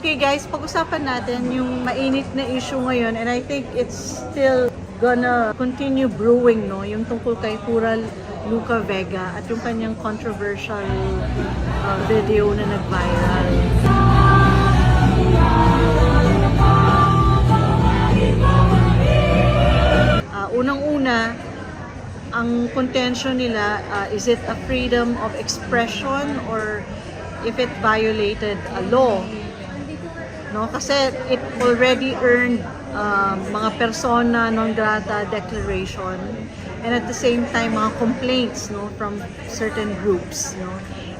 Okay guys, pag-usapan natin yung mainit na issue ngayon and I think it's still gonna continue brewing, no? Yung tungkol kay Pura Luca Vega at yung kanyang controversial uh, video na nag-viral. Uh, unang-una, ang contention nila, uh, is it a freedom of expression or if it violated a law? No, kasi it already earned um, mga persona non grata declaration and at the same time mga complaints no from certain groups no.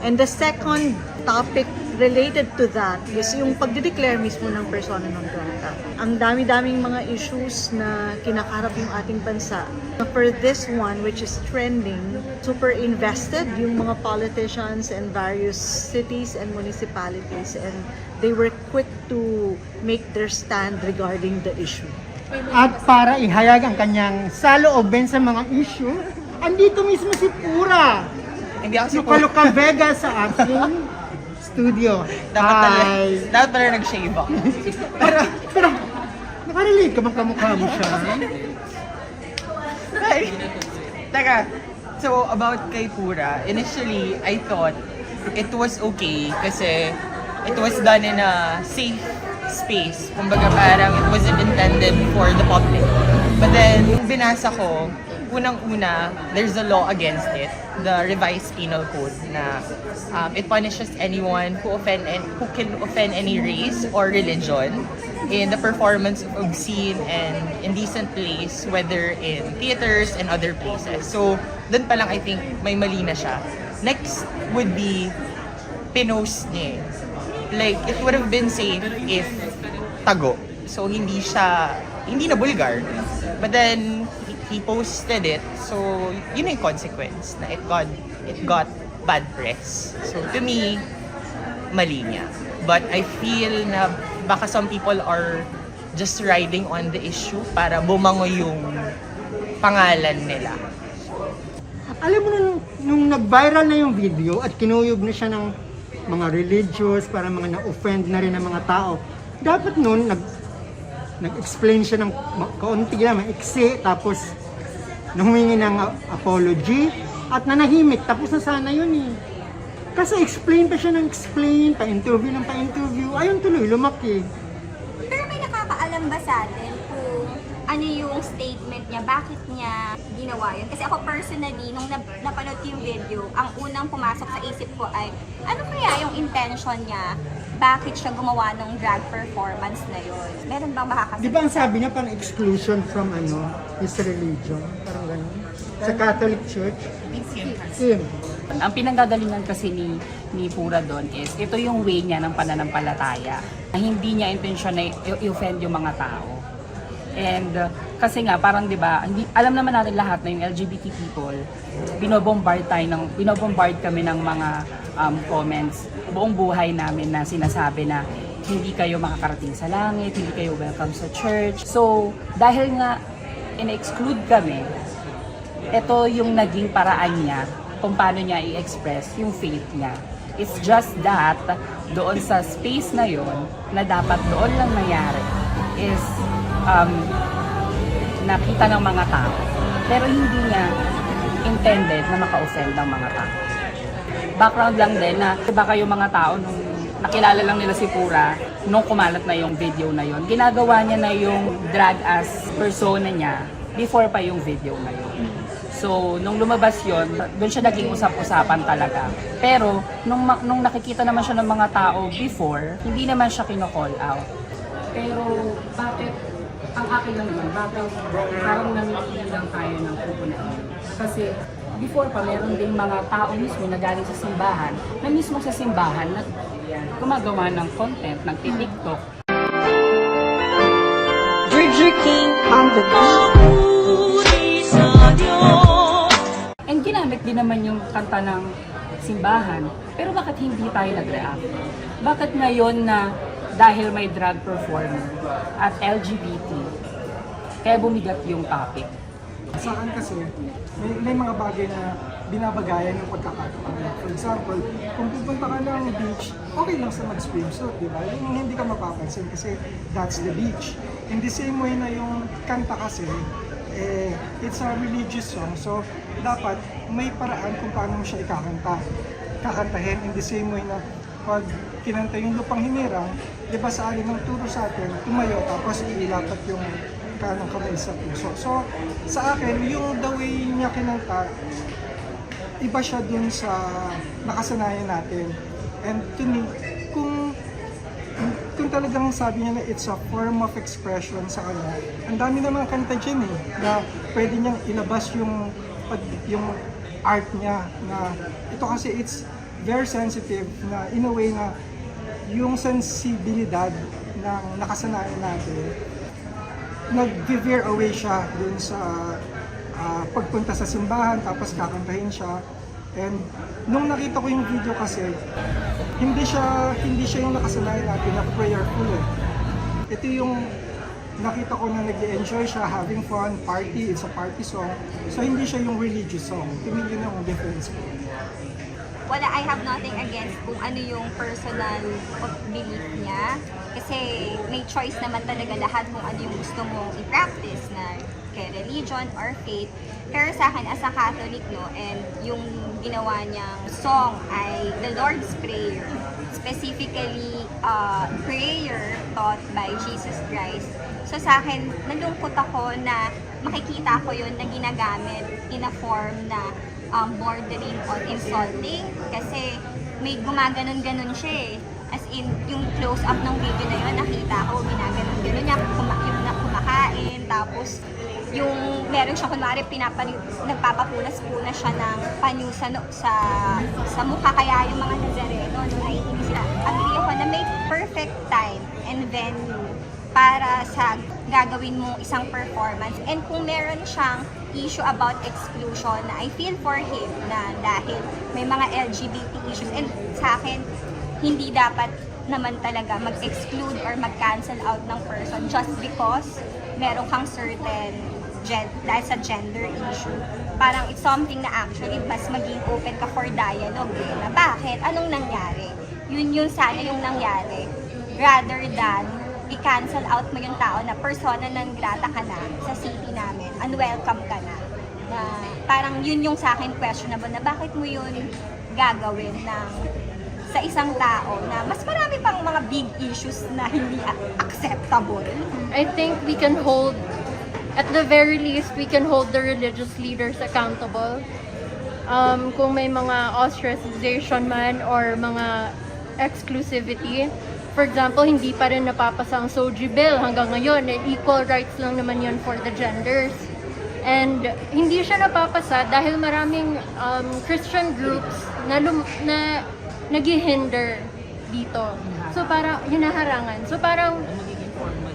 And the second topic related to that is yung pagde-declare mismo ng persona non grata. Ang dami-daming mga issues na kinakarap yung ating bansa. For this one, which is trending, super invested yung mga politicians in various cities and municipalities and they were quick to make their stand regarding the issue. At para ihayag ang kanyang salooben sa mga issue, andito mismo si Pura. Hindi ako si Si Kaluka Vega sa ating studio. Dapat pala, Hi. dapat pala nag-shave ako. Pero, pero, nakarelate ka bang kamukha mo siya? Ay, Teka, so about kay Pura, initially, I thought it was okay kasi it was done in a safe space. Kumbaga parang it wasn't intended for the public. But then, yung binasa ko, unang-una, there's a law against it, the revised penal code na um, it punishes anyone who offend and who can offend any race or religion in the performance of obscene and indecent plays, whether in theaters and other places. So, dun pa lang I think may mali na siya. Next would be pinost niya. Like, it would have been safe if tago. So, hindi siya, hindi na bulgar. But then, he posted it. So, yun yung consequence na it got, it got bad press. So, to me, mali niya. But I feel na baka some people are just riding on the issue para bumango yung pangalan nila. Alam mo nung, nung nag-viral na yung video at kinuyog na siya ng mga religious, para mga na-offend na rin ng mga tao, dapat nun nag, nag-explain siya ng kaunti lang, maiksi, tapos humingi ng apology at nanahimik, tapos na sana yun eh. Kasi explain pa siya ng explain, pa-interview ng pa-interview, ayun tuloy, lumaki. Pero may nakakaalam ba sa atin ano yung statement niya, bakit niya ginawa yun? Kasi ako personally, nung nap- napanood ko yung video, ang unang pumasok sa isip ko ay, ano kaya yung intention niya? Bakit siya gumawa ng drag performance na yun? Meron bang makakasabi? Di ba ang sabi niya parang exclusion from ano, his religion, parang ganun. Sa Catholic Church. Sim. Ang pinanggagalingan kasi ni, ni Pura doon is, ito yung way niya ng pananampalataya. Na hindi niya intensyon na i- i-offend yung mga tao. And uh, kasi nga, parang di ba, hindi, alam naman natin lahat na yung LGBT people, binobombard tayo ng, binobombard kami ng mga um, comments buong buhay namin na sinasabi na hindi kayo makakarating sa langit, hindi kayo welcome sa church. So, dahil nga in-exclude kami, ito yung naging paraan niya kung paano niya i-express yung faith niya. It's just that, doon sa space na yon na dapat doon lang nangyari is um, nakita ng mga tao. Pero hindi niya intended na maka-offend ng mga tao. Background lang din na baka yung mga tao nung nakilala lang nila si Pura nung kumalat na yung video na yon ginagawa niya na yung drag as persona niya before pa yung video na yun. So, nung lumabas yon doon siya naging usap-usapan talaga. Pero, nung, nung nakikita naman siya ng mga tao before, hindi naman siya kino-call out. Pero, bakit, ang akin lang naman, bakit parang namimili lang tayo ng pupunan? Kasi, before pa, meron ding mga tao mismo na galing sa simbahan, na mismo sa simbahan, na gumagawa ng content, nagtitiktok, Bridger King on the beat. And ginamit din naman yung kanta ng simbahan. Pero bakit hindi tayo nag-react? Bakit ngayon na dahil may drag performer at LGBT, kaya bumigat yung topic? Sa akin kasi, may, may mga bagay na binabagayan ng pagkakataon. For example, kung pupunta ka ng beach, okay lang sa mag-swimsuit, di ba? Yung hindi ka mapapansin kasi that's the beach. In the same way na yung kanta kasi, eh, it's a religious song, so dapat may paraan kung paano mo siya ikakanta. Kakantahin in the same way na pag kinanta yung lupang hinirang, di ba sa alin ng turo sa atin, tumayo tapos ilapat yung kanang kamay sa puso. So, sa akin, yung the way niya kinanta, iba siya dun sa nakasanayan natin. And to me, kung kung talagang sabi niya na it's a form of expression sa kanya, ang dami namang kanta dyan eh, na pwede niyang ilabas yung, pag- yung art niya na ito kasi it's very sensitive na in a way na yung sensibilidad ng nakasanayan natin nag-veer away siya dun sa ah, pagpunta sa simbahan tapos kakantahin siya and nung nakita ko yung video kasi hindi siya hindi siya yung nakasanayan natin na prayerful eh. Ito yung nakita ko na nag enjoy siya, having fun, party, it's a party song. So hindi siya yung religious song. Tingin yun yung difference ko. Wala, I have nothing against kung ano yung personal belief niya. Kasi may choice naman talaga lahat kung ano yung gusto mong i-practice na kay religion or faith. Pero sa akin, as a Catholic, no, and yung ginawa niyang song ay the Lord's Prayer. Specifically, uh, prayer taught by Jesus Christ. So sa akin, nalungkot ako na makikita ko yun na ginagamit in a form na um, bordering on insulting. Kasi may gumaganon-ganon siya eh. As in, yung close-up ng video na yun, nakita ko, ginaganon-ganon niya, kuma- yung na tapos yung meron siya kunwari pinapani nagpapapunas-punas siya ng panyo sa, no- sa, sa mukha. Kaya yung mga Nazareno nung naiinis sila agree ako na may perfect time and venue para sa gagawin mong isang performance. And kung meron siyang issue about exclusion na I feel for him na dahil may mga LGBT issues and sa akin hindi dapat naman talaga mag-exclude or mag-cancel out ng person just because meron kang certain gen dahil sa gender issue. Parang it's something na actually mas maging open ka for dialogue eh, na bakit? Anong nangyari? Yun yung sana yung nangyari. Rather than i-cancel out mo yung tao na persona non grata ka na sa city namin, unwelcome ka na. Na parang yun yung sa akin questionable na bakit mo yun gagawin ng sa isang tao na mas marami pang mga big issues na hindi acceptable. I think we can hold, at the very least, we can hold the religious leaders accountable. Um, kung may mga ostracization man or mga exclusivity, for example, hindi pa rin napapasa ang SOGI bill hanggang ngayon. Eh, equal rights lang naman yun for the genders. And hindi siya napapasa dahil maraming um, Christian groups na, lum- na naghihinder dito. So parang hinaharangan. So parang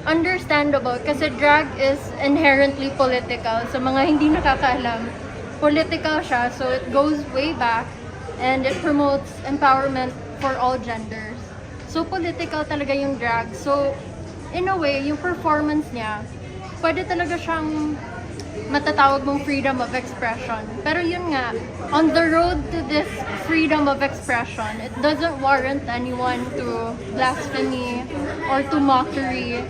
understandable kasi drag is inherently political. So mga hindi nakakaalam, political siya. So it goes way back and it promotes empowerment for all genders. So political talaga yung drag. So in a way, yung performance niya, pwede talaga siyang matatawag mong freedom of expression. Pero yun nga, on the road to this freedom of expression, it doesn't warrant anyone to blasphemy or to mockery.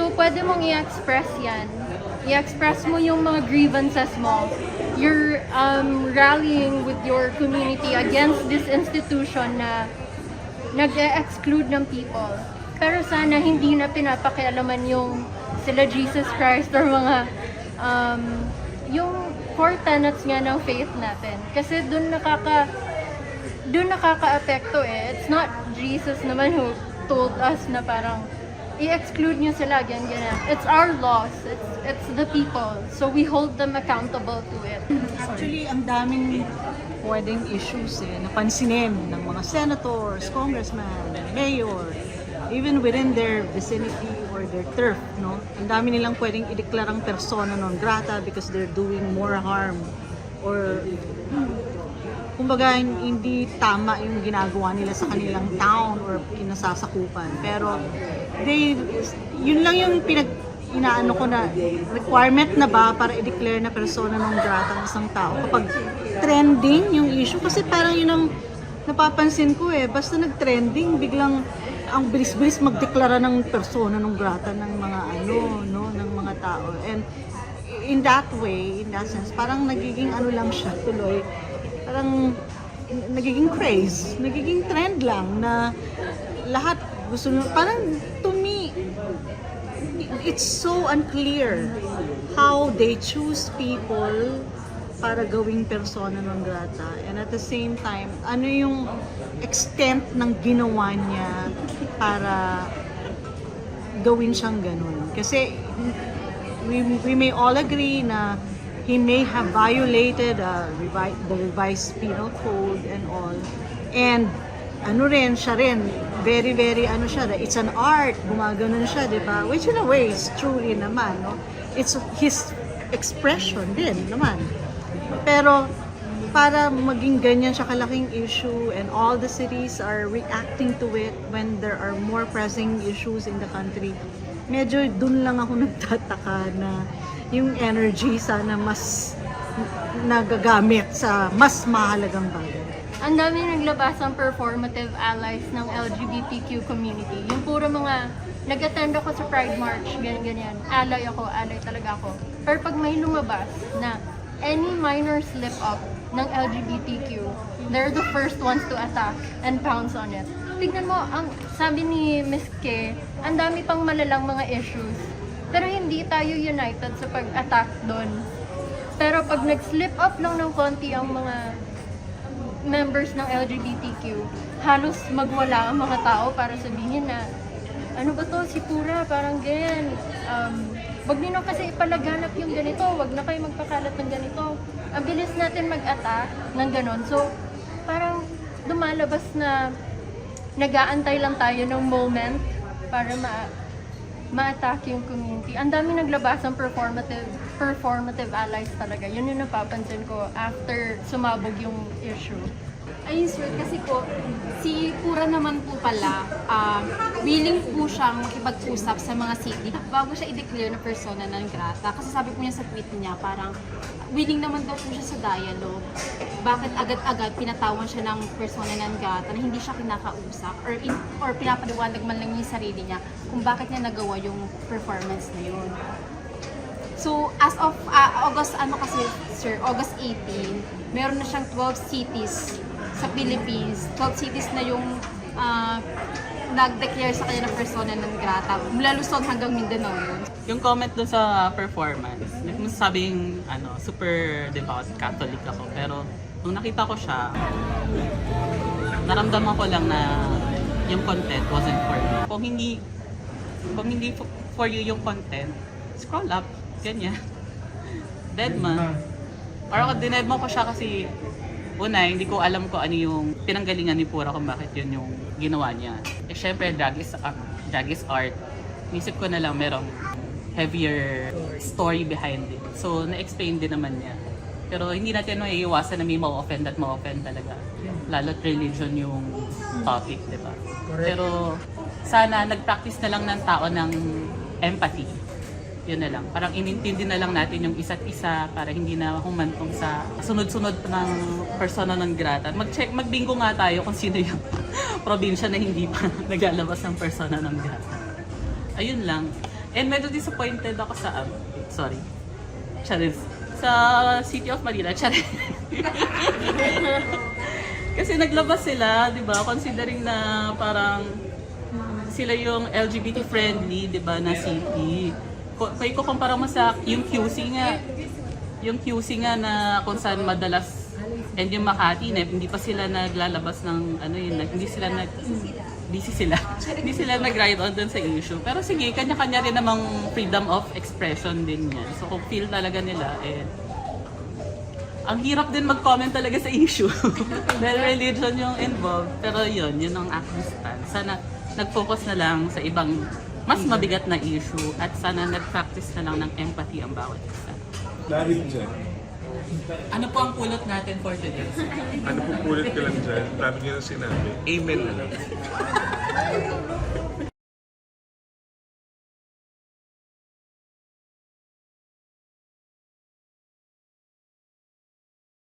So, pwede mong i-express yan. I-express mo yung mga grievances mo. You're um, rallying with your community against this institution na nag-exclude ng people. Pero sana hindi na pinapakialaman yung sila Jesus Christ or mga um, yung core tenets nga ng faith natin. Kasi dun nakaka dun nakaka-apekto eh. It's not Jesus naman who told us na parang i-exclude nyo sila, ganyan, ganyan. It's our loss. It's, it's the people. So we hold them accountable to it. Actually, ang daming pwedeng issues eh, napansinin ng mga senators, congressman, mayor, even within their vicinity or their turf, no? Ang dami nilang pwedeng ideklarang persona non grata because they're doing more harm or kumbaga hindi tama yung ginagawa nila sa kanilang town or kinasasakupan. Pero they yun lang yung pinag inaano ko na requirement na ba para i-declare na persona non grata ng isang tao kapag trending yung issue? Kasi parang yun ang napapansin ko eh. Basta nag-trending biglang ang bilis-bilis magdeklara ng persona non grata ng mga ano no ng mga tao. And in that way in that sense parang nagiging ano lang siya tuloy. Parang nagiging craze nagiging trend lang na lahat gusto nyo, parang to me it's so unclear how they choose people para gawing persona non grata. And at the same time, ano yung extent ng ginawa niya para gawin siyang ganun. Kasi we, we may all agree na he may have violated uh, revi- the revised penal code and all. And ano rin, siya rin, very, very, ano siya, it's an art, gumaganon siya, di ba? Which in a way is truly naman, no? It's his expression din naman. Pero, para maging ganyan siya kalaking issue and all the cities are reacting to it when there are more pressing issues in the country, medyo dun lang ako nagtataka na yung energy sana mas nagagamit sa mas mahalagang bagay. Ang dami naglabas ng performative allies ng LGBTQ community. Yung puro mga nag-attend ako sa Pride March, ganyan-ganyan. Ally ako, ally talaga ako. Pero pag may lumabas na any minor slip up ng LGBTQ, they're the first ones to attack and pounce on it. Tignan mo, ang sabi ni Miss K, ang dami pang malalang mga issues. Pero hindi tayo united sa pag-attack doon. Pero pag nag-slip up lang ng konti ang mga members ng LGBTQ, halos magwala ang mga tao para sabihin na ano ba to, si Pura, parang ganyan. Um, wag niyo na kasi ipalaganap yung ganito, wag na kayo magpakalat ng ganito. Ang bilis natin mag-attack ng ganon. So, parang lumalabas na nag-aantay lang tayo ng moment para ma ma-attack yung community. Ang dami naglabas ng performative performative allies talaga. Yun yung napapansin ko after sumabog yung issue. Ayun sir, kasi po, si Pura naman po pala, ah, willing po siyang makipag-usap sa mga city bago siya i-declare na persona ng grata. Kasi sabi po niya sa tweet niya, parang willing naman daw po siya sa dialogue. Bakit agad-agad pinatawan siya ng persona ng grata na hindi siya kinakausap or, in, or pinapaliwanag man lang yung sarili niya kung bakit niya nagawa yung performance na yun. So, as of ah, August, ano kasi, sir, August 18, meron na siyang 12 cities sa Philippines. 12 cities na yung ah, nag-declare sa kanya ng persona ng grata. Mula Luzon hanggang Mindanao yun. Yung comment dun sa performance, like mo sabing ano, super devout Catholic ako. Pero nung nakita ko siya, naramdaman ko lang na yung content wasn't for me. Kung hindi kung hindi for you yung content, scroll up, ganyan. Dead man. Or ako dined mo ko siya kasi una, hindi ko alam ko ano yung pinanggalingan ni Pura kung bakit yun yung ginawa niya. Eh, syempre, drag is, uh, drag is art. Nisip ko na lang merong heavier story behind it. So, na-explain din naman niya. Pero hindi natin maiiwasan na may ma-offend at ma-offend talaga. Lalo't religion yung topic, di ba? Pero sana nag-practice na lang ng tao ng empathy. Yun na lang. Parang inintindi na lang natin yung isa't isa para hindi na humantong sa sunod-sunod ng persona ng grata. Mag-check, mag-bingo nga tayo kung sino yung probinsya na hindi pa naglalabas ng persona ng grata. Ayun lang. And medyo disappointed ako sa, um, sorry, Charis. Sa City of Manila, Charis. Kasi naglabas sila, di ba? Considering na parang sila yung LGBT friendly, 'di ba, na city. Ko kay ko kumpara mo sa yung QC nga. Yung QC nga na kung saan madalas and yung Makati na hindi pa sila naglalabas ng ano yun, hindi sila nag busy sila. hindi sila nag-ride on dun sa issue. Pero sige, kanya-kanya rin namang freedom of expression din yan. So kung feel talaga nila, eh, ang hirap din mag-comment talaga sa issue. Dahil religion yung involved. Pero yun, yun ang aking stand. Sana nag-focus na lang sa ibang mas mabigat na issue at sana nag-practice na lang ng empathy ang bawat isa. Darit dyan. Ano po ang pulot natin for today? Ano po ulit ka lang dyan? Dami niya na sinabi. Amen na lang.